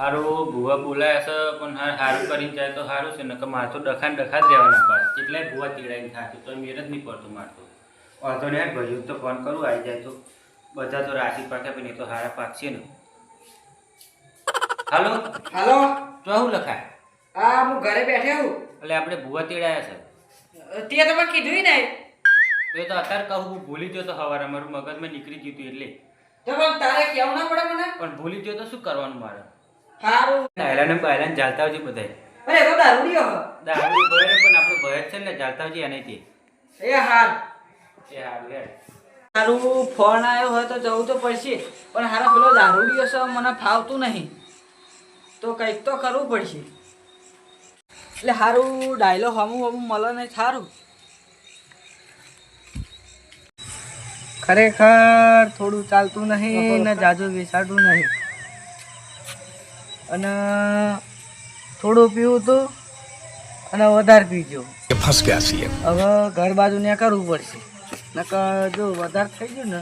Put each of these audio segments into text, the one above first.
હારું ભૂવા બોલાય છે પણ હા હારું કરીને જાય તો સારું છે ને કે મારે તો ડખાન ડખા જ રહેવાના પાડે. એટલે ભૂવા તીડાઈને થાય તો મેર જ નહીં પડતું મારતો વાંધો યાર ભાઈઓ તો ફોન કરું આવી જાય તો. બધા તો રાશિ પાકે પણ એ તો હારા પાકશે ને. હાલો? હાલો? તો હું લખાય. હા હું ઘરે બેઠે હું એટલે આપણે ભૂવા તેડાયા છે. તે તમે કીધું ને તો એ તો અત્યારે કહું ભૂલી ગયો તો સવારે મારું મગજમાં નીકળી ગયું હતું એટલે. તો તારે કેવું ના પડે મને. પણ ભૂલી ગયો તો શું કરવાનું મારે? સારું ડાયલાને બાયલાને ચાલતા આવજે બધાય. અરે તો દારૂડિયો દારૂ ભરે પણ આપણો ભય છે ને ચાલતા આવજે એનાથી એ હાર. એ હારું યાર તારું ફોન આવ્યો હોય તો જવું તો પડશે પણ હારા પેલો દારૂડિયો છે મને ફાવતું નહીં. તો કંઈક તો કરવું પડશે. એટલે સારું ડાયલો હમું હમું મળે નહીં સારું ખરેખર થોડું ચાલતું નહીં ને જાજુ વિસાડું નહીં. અને થોડું પીવું તો અને વધારે પીજો. ફસ ગયા છીએ. હવે ઘર બાજુ ને કરવું પડશે. નકર જો વધારે થઈ ગયું ને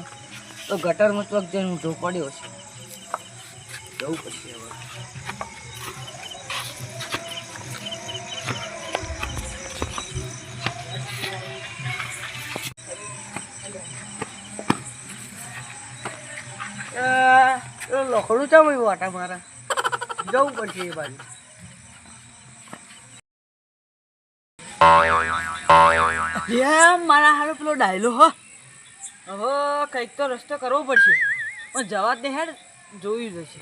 તો ગટર ચોક જઈને ઊંધો પડ્યો છે. જવું પડશે હવે. લખડું ચામ આટા મારા? જવું પડશે એ બાજુ. મારા હારો પેલો ડાયલો હો. હવે કંઈક તો રસ્તો કરવો પડશે. પણ જવા નહીં હેડ, જોયું જશે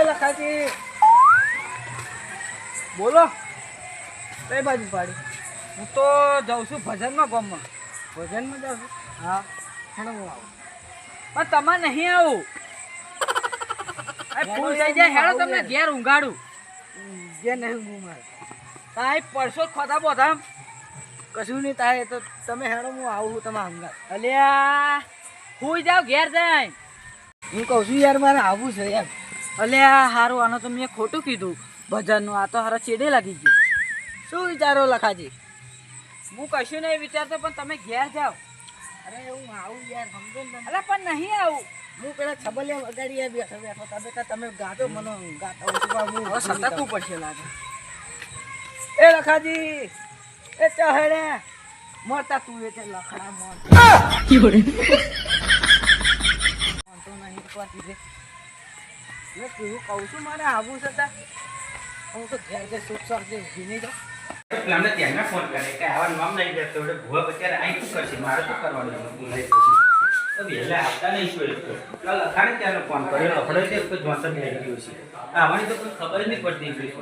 એ લખાતી. બોલો. કઈ બાજુ પાડી? હું તો જાઉં છું ભજનમાં ગામમાં. ભજનમાં છું હા. પણ હું આવું. પણ તમે નહીં આવું. ફૂલ થઈ જાય. હેડો તમને ઘેર ઊંઘાડું. ઘેર નહીં ઊંઘું મારે. તાય પરસો ખોતા બોધા કશું નહીં થાય તો તમે હેડો હું આવું છું તમારા ઊંઘાડ અલ્યા હું જાવ ઘેર જાય હું કહું છું યાર મારે આવું છે યાર અલ્યા હારું આનો તો મેં ખોટું કીધું. ભજનનું આ તો હારા ચેડે લાગી ગયું. શું વિચારો લખાજી? હું કશું નહીં વિચારતો પણ તમે ઘેર જાઓ. અરે હું આવું યાર સમજો ને અરે પણ નહીં આવું. હું પેલા છબલિયા વગાડી બેઠો બેઠો. તમે તો તમે ગાતો મને ગાતો હું હવે પડશે લાગે. એ લખાજી એ ચહેડે મોરતા તું એ તે લખડા મોર. તો નહીં એકવાર કીધે. મેં કહું છું મારે આવું છે હું તો ઘેર ઘેર સુખ સર જે જીની જાઉં. એટલે અમને ત્યાંના ફોન કરે કે આવા નામ નહીં જતો એટલે ભૂવા અત્યારે અહીં શું કરશે? મારે શું કરવાનું એમાં પછી વહેલા આપતા નહીં શું એ લખાણે ત્યાંનો ફોન કર્યો. લખડો છે તો જોન્સન થઈ ગયો છે. આવવાની તો કોઈ ખબર નહીં પડતી ઇંગ્લિશ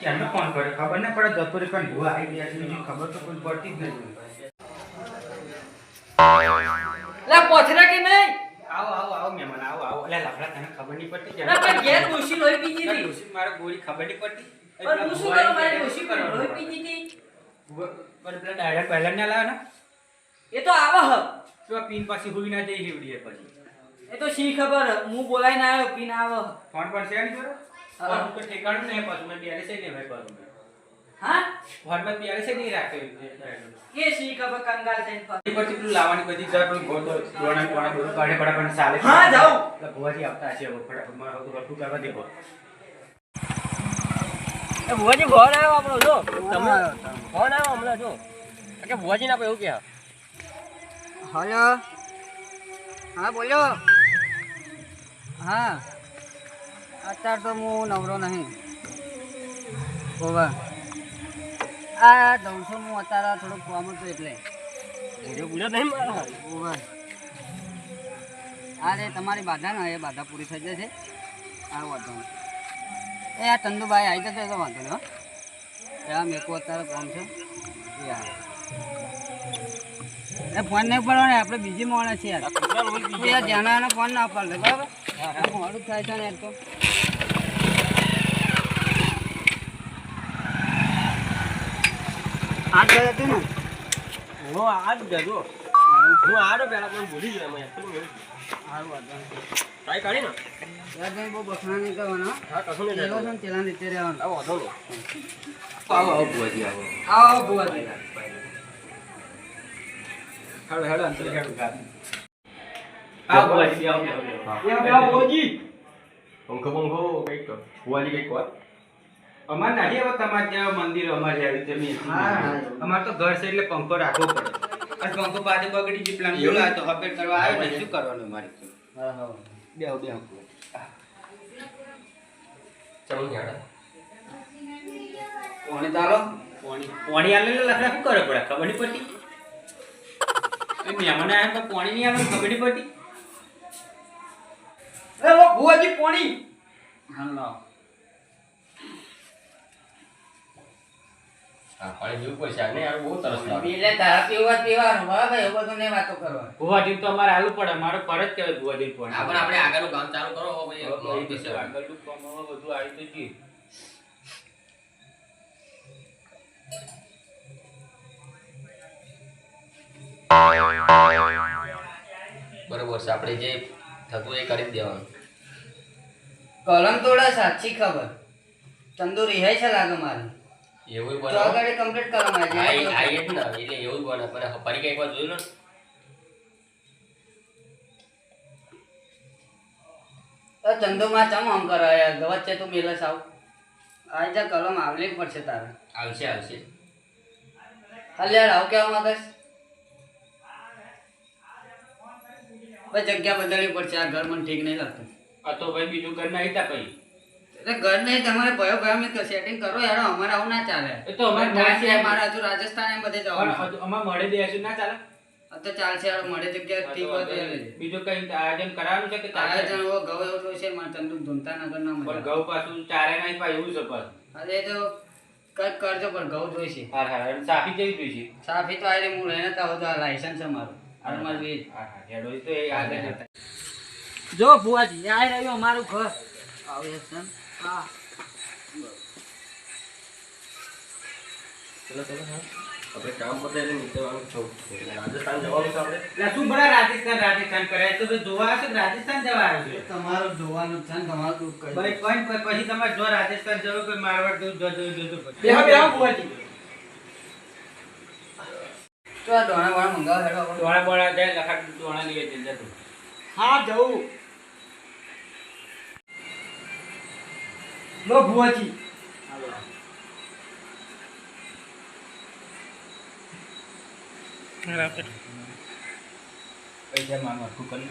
ત્યાંનો ફોન કર્યો. ખબર ના પડે જતો પણ ભૂવા આવી ગયા છે. ખબર તો કોઈ પડતી જ નથી. લા પોથરા કે નહીં? આવો આવો આવો મહેમાન આવો આવો. એટલે લખડા તને ખબર નહીં પડતી ઘેર ડોશી લોહી હતી. મારે ગોળી ખબર નહીં પડતી. પણ હું શું કરું? મારે ડોશી પણ લોહી પીધી હતી. પણ પેલા ડાયરેક્ટ પહેલા ના લાવે ને? એ તો આવા હ. તો પીન પાછી હુઈ ના જઈ લીવડીએ પછી. એ તો શી ખબર? હું બોલાઈને આવ્યો પીને આવો ફોન પર છે ને હા. ફોન તો ઠેકાણું નહીં પાછું મેં બેરે છે ને ભાઈ પાછું હા? ફોન પર બેરે છે નહીં રાખ્યો કે શી ખબર? કંગાલ થઈને ફરે. પછી પેલું લાવવાની બધી જર પેલું ગોતો ગોળ ગોળ બધું કાઢે પણ ચાલે હા, જાઉં. એટલે ભુવાજી આવતા છે હવે ફટાફટ મારે બધું કરવા દેવો એ ભુવાજી ફોન આવ્યો આપણો જો. તમે ફોન આવ્યો હમણાં જો. કે ભુવાજી ના એવું કે હલો. હા બોલો. હા. અત્યારે તો હું નવરો નહીં. ઓવા આ દઉં છું હું અત્યારે થોડુંક કામ હતું એટલે. બોલ્યો નહીં મારો. ઓવા આ તમારી બાધા ને એ બાધા પૂરી થઈ જશે આ વાંધો. એ આ ચંદુભાઈ આવી જશે તો વાંધો નહીં હો. મેકો અત્યારે કોમ છે. એ એ ફોન નહીં પડવાનો ને આપણે બીજી માણસ છે યાર. ધ્યાન ફોન ના પડે બરાબર? મોડું થાય છે ને યાર તો. આઠ વાગે હતું ને? હું આઠ જજો હું. આડો પહેલાં ભૂલી ગયો સારું વાત. ટ્રાય કાઢી ને. યાર નહીં બહુ બસણા નહીં કરવાના. હા કશું નહીં ચેલો છે ને ચેલા રીતે રહેવાનું આવો વાંધો આવો. આવો ભુવાજી આવો. આવો ભુવાજી હેડો હેડો અંતર હેડો ગાડી. આ ભુવાજી બેહો, બેહો, બેહો. બેહો, બેહો, પંખો પંખો કંઈક ભુવાજી કંઈક વાત? અમારે નહીં હવે તમારે ત્યાં મંદિર અમારે આવી જમીન. હા. અમારે તો ઘર છે એટલે પંખો રાખવો પડે. પંખો પાછો બગડી ગઈ પ્લાન બોલા તો અપડેટ કરવા આવ્યો ને શું કરવાનું મારે? હા હા. બેહો બેહો ચલો હેડો. કોણે તારો? પોણી પોણી આલે ને લખડા શું કરે પડે? ખબર નહીં પડતી? એ મહેમાન આયા તો કોણી નહીં આવે ખબર નહીં પડતી? એ ઓ ભુવાજી કોણી હા લાવ હા પાણી પીવું પડશે આને યાર બહુ તરસ લાગે એટલે તારા પીવા પીવાનું બરાબર એવું બધું નહીં વાતો કરવાની ભુવાજી તો અમારે આલુ પડે મારો ફરજ કહેવાય પોણી પણ આપણે આગળનું કામ ચાલુ કરો હો ભાઈ હવે મોડું બધું થશે. આગળનું બધું આવી તો ગયું. બરોબર છે આપણે જે થતું એ કરી જ દેવાનું. કલમ તોડા સાચી ખબર. તંદુરી હે છે લાગે મારી. એવું તો બનાવો. આગળ કમ્પ્લીટ કરવા હા આઈ આઈ જ ને એટલે એવું બને પણ ફરી કંઈક એકવાર જોયું ને? તો માં ચમ આમ કરો યાર? વચ્ચે તું મેલે સાવ આ જા કલમ આવલી પડશે તારે. આવશે આવશે. અલ્યાર આવ કેવા માંગસ? બસ જગ્યા બદલવી પડશે. આ ઘર મને ઠીક નહીં લાગતું. આ તો ભાઈ બીજું ઘર નહીં તા કઈ. એટલે ઘર નહીં તમારે ભયો ભયો મેં સેટિંગ કરો યાર અમારે આવું ના ચાલે. એ તો અમારે ચાલશે મળશે. મારે હજુ રાજસ્થાન એમ બધે પણ જવાનું અમારે મળે દેશું ના ચાલે? તો ચાલશે યાર મળે જગ્યા ઠીક હોય તો એ. લેજે. બીજું કઈ આયોજન કરાવવાનું છે કે આયોજન એવું જોઈશે મારે ચંદુ ધૂમતા નગર ના પણ મળે પાછું ચારે નહીં પાછું એવું છે પાછું અરે તો કંઈક કરજો પણ ઘઉં જોઈશે હા હા સાફી જેવી જોઈશે સાફી તો આયરે હું લઈને તો આ લાયસન્સ છે મારું. અરમલ વીર. હા હા હેડો એ તો એ આગળ જો ફુવાજી આ રહ્યું અમારું ઘર. આવે છે હા. ચલો ચલો હા. આપણે કામ પતે એટલે નીકળવાનું થવું રાજસ્થાન જવાનું છે આપણે. એટલે શું ભલા રાજસ્થાન રાજસ્થાન કરે? તો જોવા આવશે રાજસ્થાન જવા આવ્યો છે? તમારું જોવાનું છે તમારું દુઃખ કરી ભાઈ કોઈ કોઈ પછી તમારે જો રાજસ્થાન જવું કોઈ મારવાડ જવું જો જો. જો બેહો, બેહો, ભુવાજી. તો આ દોણા વાળા મંગાવો હેડો દોણા બોણા જાય લખાડ દોણા લઈએ જતું. હા જવું. લો ભુવાજી. પૈસા માંગો હરખું કરી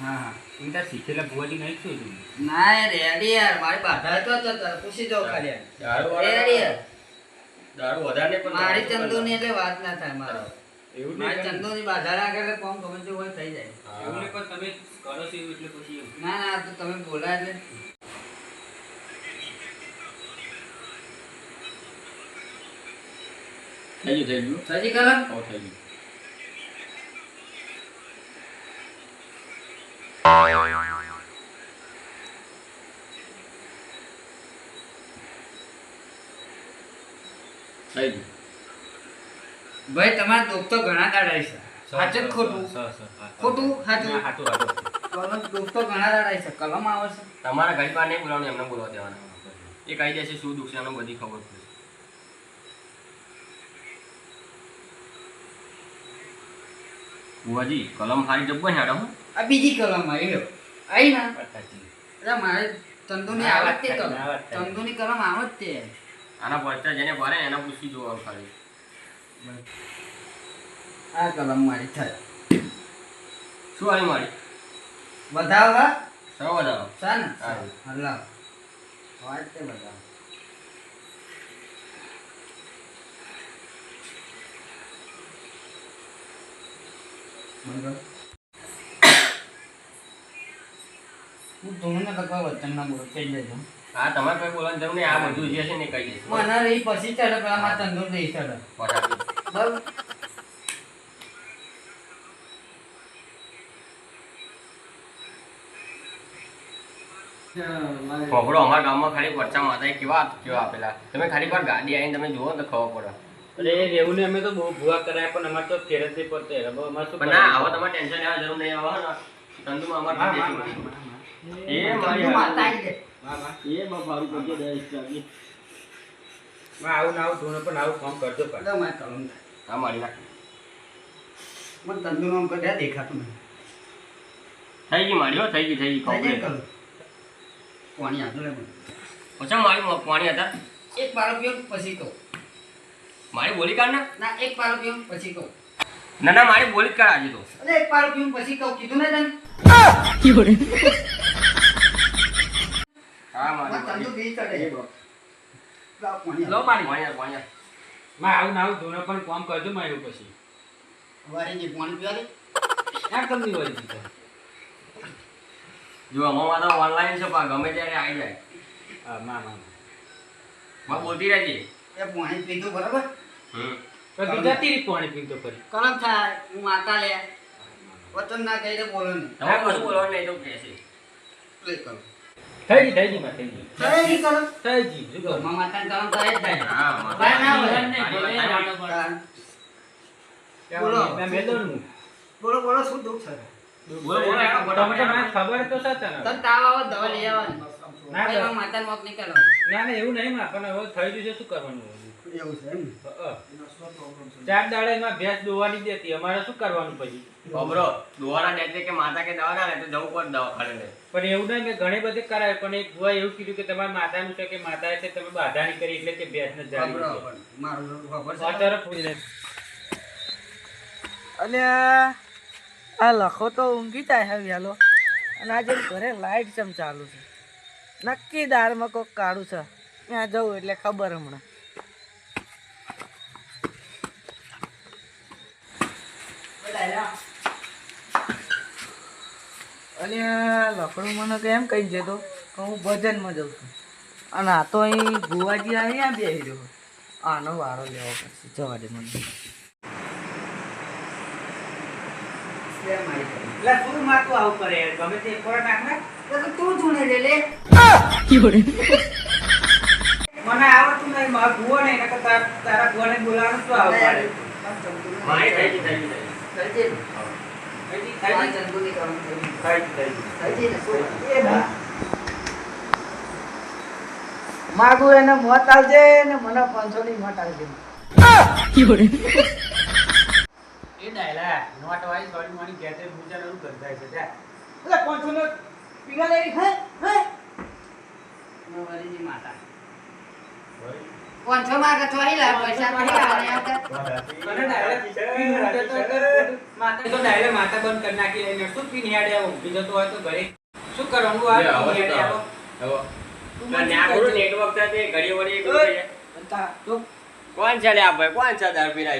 હા હા. એમ તાર શીખેલા ભુવાજી નહીં શું તું? ના રેડી યાર. મારી બાધા તો તો તો પૂછી દો ખાલી દારૂ રેડી યાર. દારૂ વધારે પણ મારી ચંદુ ની એટલે વાત ના થાય મારો. એવું મારી નહીં ચંદુ ની બાધા એટલે કોમ ગમે તે હોય થઈ જાય. એવું નહીં પણ તમે કરો છો એટલે પછી એવું ના ના તો તમે બોલા એટલે. થઈ ગયું થઈ ગયું સજી કલમ હો થઈ ગયું થઈ ગયું ભાઈ તમારા દુઃખ તો ઘણા દાડા છે. સાચું ખોટું? ખોટું? સાચું સાચું. કલમ દુઃખ તો ઘણા દાડા છે. કલમ આવે છે. તમારા નહીં બોલાવવાનું એમને બોલવા દેવાના. એ કહી દેશે શું દુઃખ છે એનો બધી ખબર પડશે બુઆજી કલમ હારી જબ્બો હેડો હો. આ બીજી કલમ આવી લો આવી ના. એટલે મારે તંદુની ના, આવત તે વાત કલમ આવત તે. આના પરચા જેને ભરે એના પૂછી જોવા ખાલી. આ કલમ મારી થાય. શું આવી મારી? વધાવવા સૌ બતાવો છે ને હા. હલાવ. વાત તે બતાવો હું તમને લગભગ વચનના બોલ કહી દેજો. હા તમારે કઈ બોલવાની જરૂર નહીં આ બધું જે છે ને કહી દેશે મને રહી પછી ચડે પેલા મારા તંદુર રહી ચડે બરાબર. ફોફડો અમારા ગામમાં ખાલી પરચા માતા કેવા કેવા આપેલા. તમે ખાલી પણ ગાડી આવીને તમે જુઓ ને તો ખબર પડે. અરે રેવું ને અમે તો બહુ ભૂવા કરાય પણ અમારે તો ફેર જ શું ના? તમારે ટેન્શન લેવા જરૂર નહીં આવે ને. અમારે એ મારી માતા આવી. આવું ને આવું ધૂણો પણ આવું કામ કરજો પણ એટલે મારે હા મારી નાખ મને ધંધો નામ કઢ્યા દેખાતું નહીં થઈ ગઈ મારી હો થઈ ગઈ થઈ ગઈ. કરું. પાણી આપો ઓછા મારી પાણી હતા. એક બાળક પછી કહું. મારી બોલી કાઢ ના. ના એક પારો પીઓ પછી કહું. ના ના મારી બોલી જ કાઢ આજે તો. અરે એક પારો પીવું પછી કહું. કીધું ને તને? હા મારી મારી તો બી ચડે. લો મારી પાણી આપ. માં આવું ના આવું ધૂનો પણ કામ કરજો માં એવું પછી. વારીજી પાણી પીવા દે. ક્યાં કમી વારી દીધો જો અમારા તો ઓનલાઈન છે પણ ગમે ત્યારે આવી જાય. હા માં માં માં બોલતી રહેજે. એ પાણી પીધું બરાબર? પાણી પીતો ફરી? કરમ થાય હું માતા લે. વતન ના. કહી બોલો. નહીં તમે કશું બોલવાનું નહીં તો કહેશે પ્લે કરો થઈ થઈ ગઈ માં થઈ ગઈ થઈ કરો થઈ ગઈ શું કરું? ઘરમાં કરમ થાય જ થાય. હા મારી ના. બોલો. મેં મેદોનું. બોલો બોલો શું દુઃખ છે? બોલો, ખબર તો છે તને. તને તાવ આવે દવા લઈ આવવાની. ના. મારા મોક નહીં કરવાનું ના ના એવું નહીં માં પણ હવે થઈ ગયું છે શું કરવાનું? એવું છે એમ અ, અ. ચાર દાડે એમાં ભેંસ દોવાની જ અમારે શું કરવાનું પછી? ખબરો દોવાના નેતે કે માતા કે દવા ના તો જવું પડે દવાખાને પણ એવું નહીં મેં ઘણી બધી કરાય પણ એક ભુવા એવું કીધું કે તમારે માતાનું છે કે માતાએ છે તમે બાધા કરી એટલે કે ભેંસને જાળી ખબર દીધી. પણ મારું ખબર આ છે તરફ ફૂલી જાય. અને આ લખો તો ઊંઘી જાય હવે વહેલો અને આજે ઘરે લાઈટ ચમ ચાલુ છે? નક્કી દાળમાં કોક કાઢું છે. ત્યાં જવું એટલે ખબર હમણાં. અને લખડું મને કેમ કહી જતો? કે હું ભજનમાં જઉં છું. અને આ તો અહીં ગુવાજી અહીંયા બેસી રહ્યો. આનો વારો લેવો પડશે. જવા દે મને. તે મને આવડતું નહીં મારા ભુવો નહીં તારા ગુવાને બોલાવવાનું શું આવું માગું એને મોત આવજે ને મને પાંચસો ની મોત આવજે એ ડાયલા, નોટ વાળી મોડી ઘેર જઈને પૂજા નવું કરતા જા. એટલે પાંચસો નો પીવા લેવી, હે? હે? નવરીની માતા પાંચસો માં કે ચોરી લાવ પૈસા માતા તો માતા બંધ કરી નાખી શું પી ઊંઘી જતો હોય ઘરે. શું કરવાનું આ આવો? તો કોણ આ ભાઈ? કોણ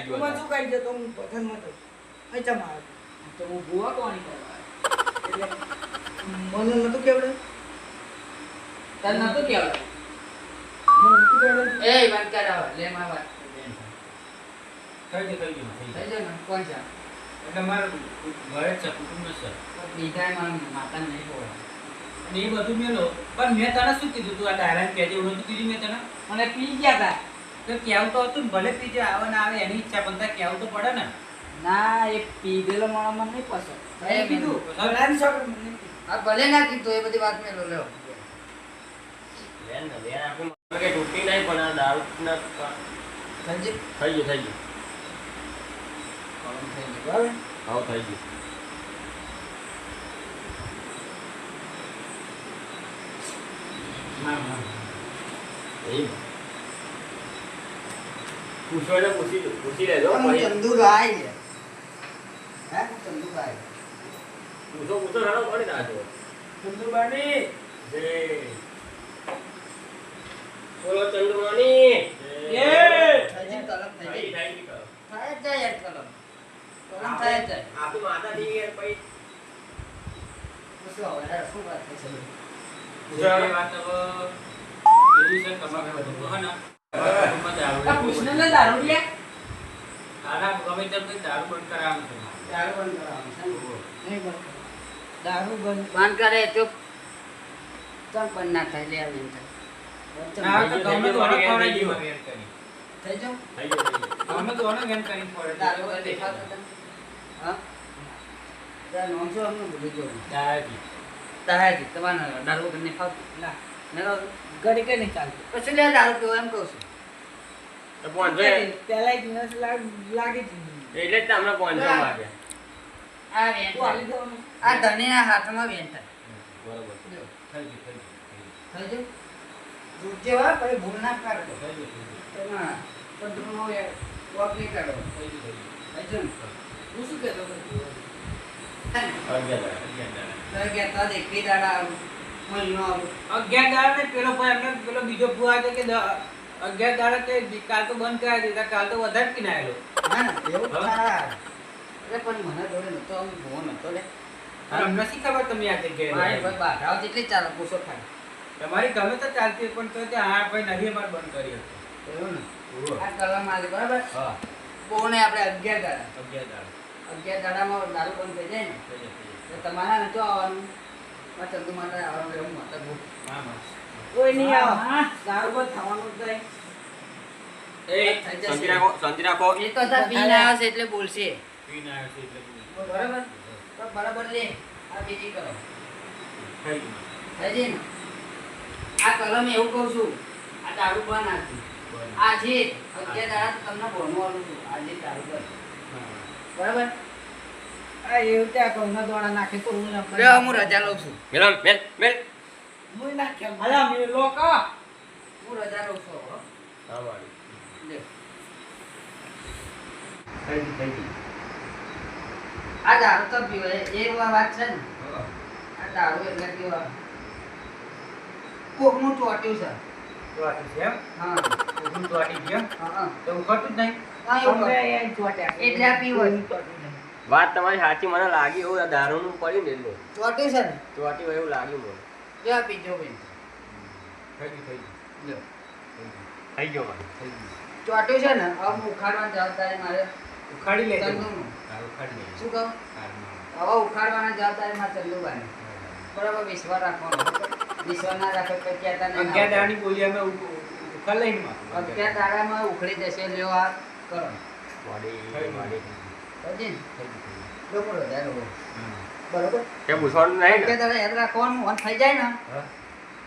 ગયો મને શું કહી દેતો હું પઠાણમાં તો અહીં ચમ તો હું ભૂવા કોની કરવા? મને નતું કેવડે? તને નતું કેવડે? એ વાત કરાવ લે માં વાત. થઈ ગયું, થઈ ગયું, થઈ થઈ ગયું. કોણ છે? એટલે મારે ઘરે છે કુટુંબ છે. બીજા મારા માતાને નહીં બોલે અને એ બધું મેલો. પણ મેં તને શું કીધું તું? આ ડાયરાને કહેજે એવું કીધું મેં તને? મને પી ગયા તા. તો કહેવું તો હતું ને? ભલે પીજે આવે ને આવે એની ઈચ્છા પણ કેવું કહેવું તો પડે ને? ના એ પીધેલો મને નહીં પસંદ એ કીધું. ભલે ના કીધું. એ બધી વાત મેલો લેવો કઈ તૂટી નહીં પણ આ દારૂ ના સંજીવ થઈ ગયું થઈ ગયું. કોણ થઈ ગયું બરાબર? હાવ થઈ ગયું. પૂછો એટલે પૂછી લો પૂછી લેજો હું ચંદુભાઈ છે. હે? હું ચંદુભાઈ. પૂછો પૂછો રાડો પડી ના ચંદુબાની જય બોલો ચંદ્રમાની જય. હજી તલબ થઈ થઈ ગઈ. થઈ ગયું થાય જ જાય યાર તલબ. તલબ થાય જ જાય. આપી માતાજી કે પછી તો શું હવે યાર શું વાત થઈ છે બધી? ગુજરાતી વાત હવે એવી છે તમારે બધું હે ને કુટુંબમાં દારૂ આ કૃષ્ણને દારૂડિયા? આના ગમે તેમ કંઈ દારૂ બંધ કરાવવાનું છે. દારૂ બંધ કરાવવાનું છે ને? નહીં બંધ કરાવવાનું. દારૂ બંધ બંધ કરે તો ચાલ બંધ ના થાય લે આવીને થાય. ના, તો ઓળખ ખવડાવી થઈ ગયું. એમ થઈ જાવ થઈ ગયું થઈ તો ઓળખ એમ કરી પડે. દારૂ દેખાતો? હા? તારું નામ શું અમને ભૂલી ગયો હું. દારૂ. દાદાજી, દારૂ નહીં ખાવતું? ના. મેં ઘડી કઈ નહીં ચાલતું. પછી લે દારૂ પીવો એમ કહું છું. પહેલા એક નસ લાગે છે. એટલે જ તમને પાંચસો માગ્યા આ ધણીના હાથમાં થાય. બરોબર થઈ ગયું, થઈ ગયું, થઈ ગયું? ભૂલ ના કરજો. થઈ ગયું, થઈ ગયું, તેમાં બધુંનો એ વોક નહીં કરવો. થઈ ગયું, થઈ ગયું. થઈ ગયું ને? હું શું કહેતો હતો? અગિયાર દાડા, ને પેલો ભાઈ એમને પેલો બીજો ફુવા છે કે અગિયાર દાડા કે કાલ તો બંધ કરાવી દીધા કાલ તો વધારે પીને આવેલો હા ને, એવું હા. થાય. અરે પણ મને જોડે નતો ભૂવો નતો લે. અમને શી ખબર તમે આ જગ્યાએ બાધરાઓ જેટલી ચાલે પૂછો ખાય તમારી ગમે તો ચાલતી પણ તો તે હા ભાઈ નહીં અમારે બંધ કરી હતી. આ બરાબર? હા, બહુને આપણે અગિયાર દાડા. અગિયાર દાડા. અગિયાર દાડામાં દારૂ બંધ થઈ જાય ને? થઈ જાય, થઈ જાય. તો તમારે નતો આવવાનું? આ ચંદુ માટે આવવાનું એવું મતલબ હા, હા. કોઈ નહીં આવે. દારૂ બંધ થવાનું જ નહીં. એ થઈ રાખો શાંતિ રાખો. એ તો તાર આવ્યો છે એટલે બોલશે. પીને આવ્યો છે એટલે બરાબર? બરાબર લે. આ બીજી કરો. થઈ આ કલમ એવું કહું છું. આ દારૂ બંધ આપી આજે અત્યારે દાડા તમને ભણવાનું છું. આજે દારૂ બંધ બરાબર? આ એવું ત્યાં ઘઉંના દોણા નાખે તો હું રજા લઉં છું. મેલ મેલ મેલ. હું નાખ્યા? અલા રજા લઉં છું હો. મારી લે. થઈ થઈ આ દારૂ તો પીવાય. એ વાત છે ને. આ દારૂ એટલે પીવા કોકનું ચોટ્યું છે. તો છે એમ? હા. ઊભું તો આટી હા હા. તો ઉખડતું જ નહીં? હા, એવું અમે કરે. અહીંયા ચોટ્યા. એટલે પીવો વાત તમારી સાચી મને લાગી એવું દારૂનું પડ્યું ને એટલે. ચોટ્યું છે ને? ચોટી એવું લાગ્યું મને. લે પીજો ભાઈ થઈ ગયું, થઈ ગયું. થઈ ગયો. ભાઈ થઈ ગયું. ચોટ્યું છે ને? હવે ઉખાડવાની જવાબદારી મારે. ઉખાડી લેજો. ઉખાડી. શું કહું. હવે ઉખાડવાની જવાબદારી મારે ચંદુભાઈ બરાબર વિશ્વાસ રાખવાનો. અગિયાર દાડાની બોલી અમે. અગિયાર દાડામાં ઉખડી જશે લ્યો આ કરો. બરોબર? નહીં યાદ રાખવાનું મન થઈ જાય ને?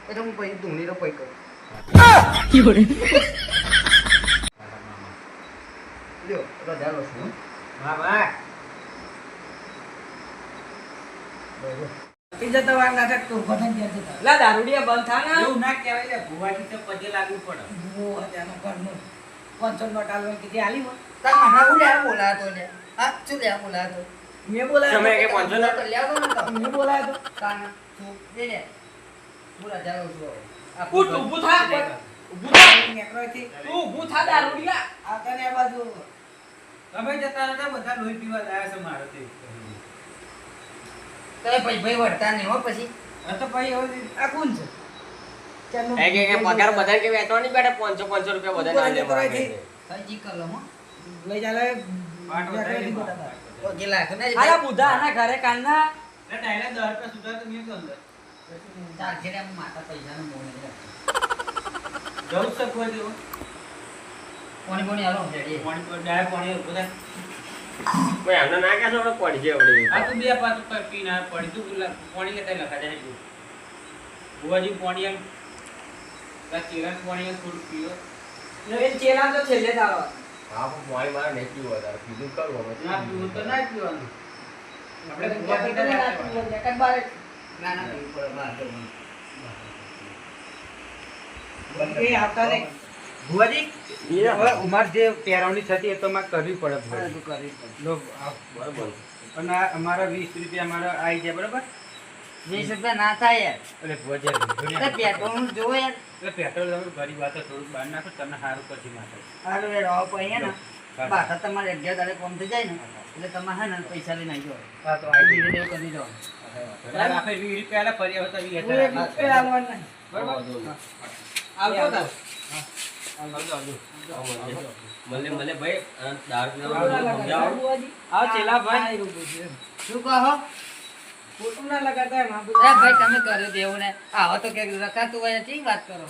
એટલે હું પછી ધૂણીનો પૈ કરું. લ્યો રજા લો છું હા બરોબર. પી વાર ના થાય તો બધા ગયા જતા. લા દારૂડિયા બંધ થા ને એવું ના કહેવાય લે ભુવાજી તો પગે લાગવું પડે ભુવો ત્યાંનો ઘરનો પાંચસો નોટ આલવા કીધી આલી મને તાર મને હું લ્યા બોલાતો લે હા શું લ્યા બોલાતો મેં બોલાયો તમે કે પાંચસો તો મેં બોલાયો તો. કાના તું છું ઊભું થા. ઊભું થા. નેકળોથી. તું ઊભું થા દારૂડિયા. આ તને આ બાજુ. તમે જતા રહેતા બધા લોહી પીવા લાયા છે મારે તે. તો એ ભાઈ ભાઈ વળતા નહીં હો પછી તો ભાઈ આ કોણ છે ચાલનો એ કે કે પગાર બધાને કે વેચવા નહીં બેઠા પાંચસો પાંચસો રૂપિયા કલમ લઈ ચાલે વધારી બધા. તો ગેલા બુધા આના ઘરે કાલના ડાયલા દસ રૂપિયા સુધા તો મેં કહ્યું અંદર. ચાલ છે ને માતા પૈસાનો નહીં રાખતો. જવું જેવું. કોણી કોણી હાલો રેડી પાણી પર ડાય પાણી ઊભો થાય. ભાઈ અમને ના કહેશો આપણે પડી જાય આ તો બે પાછું પ- પીને આ પડી તું પાણી લેતા લખા જાય બુવાજી પાણી એમ પેલા ચેલાનું પાણી થોડું પીઓ. એ ચેલા તો છેલ્લે જ હા પણ પાણી મારે નહીં પીવું વધારે. કીધું કરું હવે ના પીવું તો ના પીવાનું. આપણે ના ના પીવું, એક જ ના ના પીવું. પડે બહાર જવું. એ આવતા નહીં. ભુવાજી જે પહેરાવણી થતી એ તો અમારે કરવી પડે કરવી પડે. અને અમારા વીસ રૂપિયા અમારા આવી જાય બરાબર? વીસ રૂપિયા ના થાય યાર. એટલે ભુવાજી પેટ્રોલનું જોવો યાર. એટલે પેટ્રોલ તમે ગરીબ વાત થોડુંક બહાર નાખો તમને સારું પછી માટે સારું યાર પછી હે. ને તમારે અગિયાર તારીખ કોમ થઈ જાય ને એટલે તમારે હે ને પૈસા લઈને આવી જાઓ હા તો આવી કરી દો આપણે વીસ રૂપિયા ફરી આવતા વીસ રૂપિયા આવવાનો બરાબર? આવજો મળે મળે ભાઈ આ દારૂ પીવાનું આવો ચેલા ભાઈ. શું કહો ખોટું ના લગાડતા એમ ભાઈ તમે કર્યું દેવું ને આવો તો ક્યાંક રખાતું હોય ચી વાત કરો.